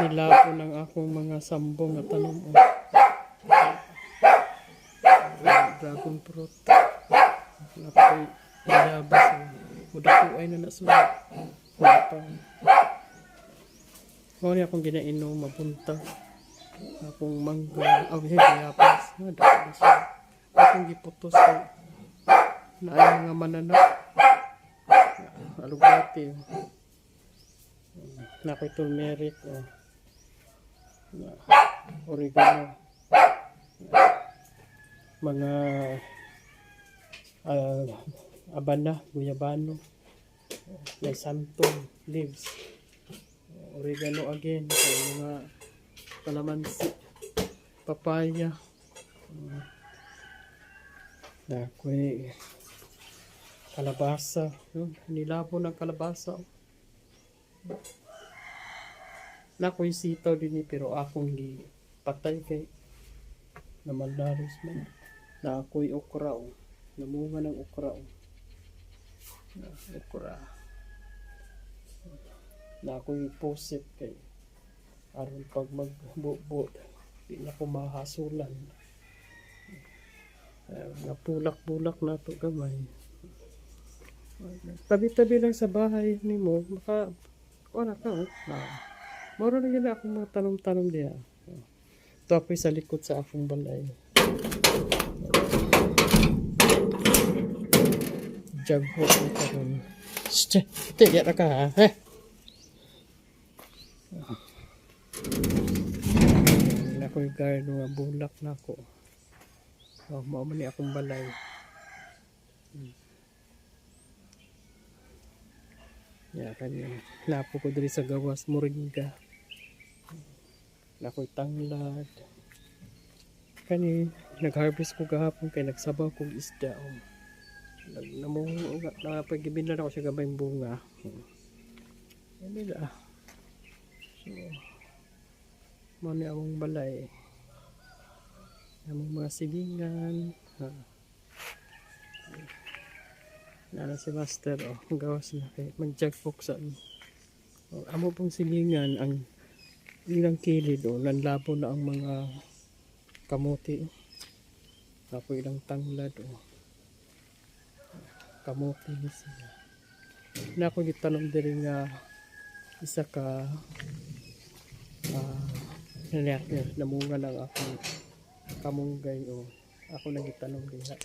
Nilapo ng akong mga sambong tanom. Oh. Dragon fruit. Napoy ilabas. Muda ko ay na nasulat. Wala pa. Mao ni akong ginainom mapunta. Akong mangga. Oh, hey, yapas. Nada na siya. Akong giputos ko. Na ay mga mananap. Alugati. Na ako'y turmeric. Oh. Na, oregano. Mga ah, abana, guyabano. May santong leaves. Oregano again. May mga kalamansi. Papaya. Uh, na ako'y kalabasa. Yun, nilabo ng kalabasa. Na ako'y sitaw din eh, pero akong gi patay kay naman laris man. Na ako'y okra o. Namunga ng okra o. Na okra. Na ako'y posit kay aron pag magbubot di na ko mahasulan. Uh, napulak-bulak na to gamay. Tabi-tabi lang sa bahay ni mo, maka, wala ka, oh. Moro na yun akong mga tanong-tanong diya. Ito ako'y sa likod sa akong balay. Jagho ko karon. Ste, tiya na ka ha. Eh. Na ako'y gardo nga bulak na ako. Oh, mao man ni akong balay. Ya kanya lapo ko diri sa gawas moringa. Nakoy tanglad. Kani nag-harvest ko gahapon kay nagsabaw kong isda. Oh. Nag namunga na pagibinlan ako sa gabayng bunga. Hmm. Yan nila. So, mo ni among balay. Among mga silingan. Ha. Nara si Master, oh, gawas na kay magjagpok sa oh, amo pong silingan ang ilang kilid oh, nanlabo na ang mga kamuti oh. Apo ilang tanglad oh. Kamuti ni sila. Na ako gitanong diri nga isa ka uh, namunga lang ako kamunggay oh. Ako nang gitanong diha.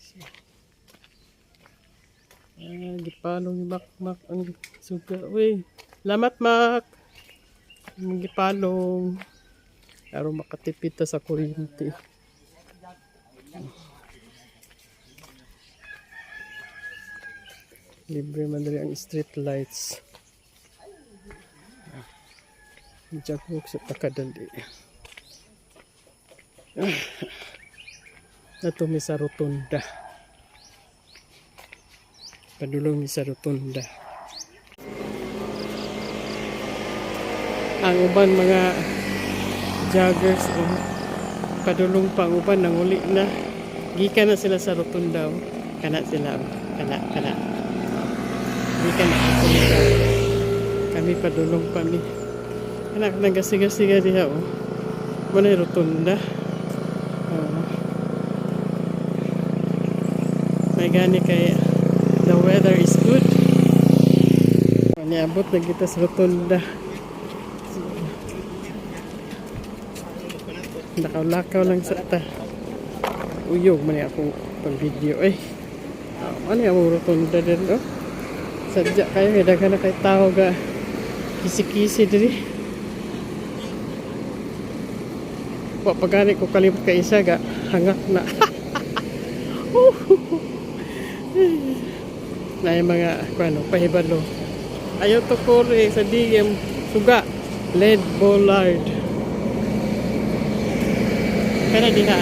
So, Ah, gipalong ni Mac Mac ang suga. Uy, lamat Mac. Ang gipalong. Aron makatipid ta sa kuryente. Libre man diri ang street lights. Jagok sa takadali. Ah. Nato mi sa rotunda padulong sa rotunda ang uban mga joggers oh, padulong pang uban nanguli na gikan na sila sa rotunda oh. kana sila oh. kana kana gikan na sila kami padulong kami anak nagasiga-siga diha oh muna rotunda oh. may gani kaya the weather is good. Niabot na kita sa rotunda. Lakaw-lakaw lang sa ta. Uyog man akong pang video eh. Oh, ano yung rotunda din oh? Sadya kayo, may daga na kay tao ga kisi-kisi diri. Wa pagani ko kalimot ka isa ga hangak na. na yung mga ano, pahibalo. Ayaw to kore sa DM suga lead bollard. Kana diha.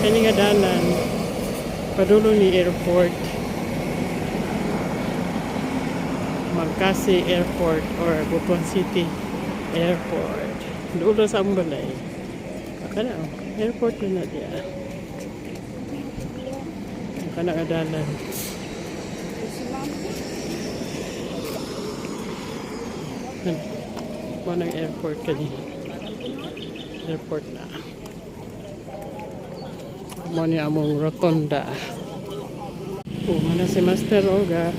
Kani nga dalan padulo ni airport. Magkasi Airport or Butuan City Airport. Dulo sa ambalay. Kana airport na na diya kana adalan Mo ng airport kanina. Airport na. Mo ni among rotonda. Oh, mana si Master Oga.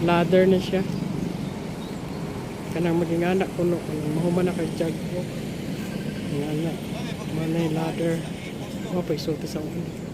Ladder na siya. Kanang maging anak ko no. Mahuman na kay Jag ko. Ang anak. Manay ladder. Isulti sa ulo.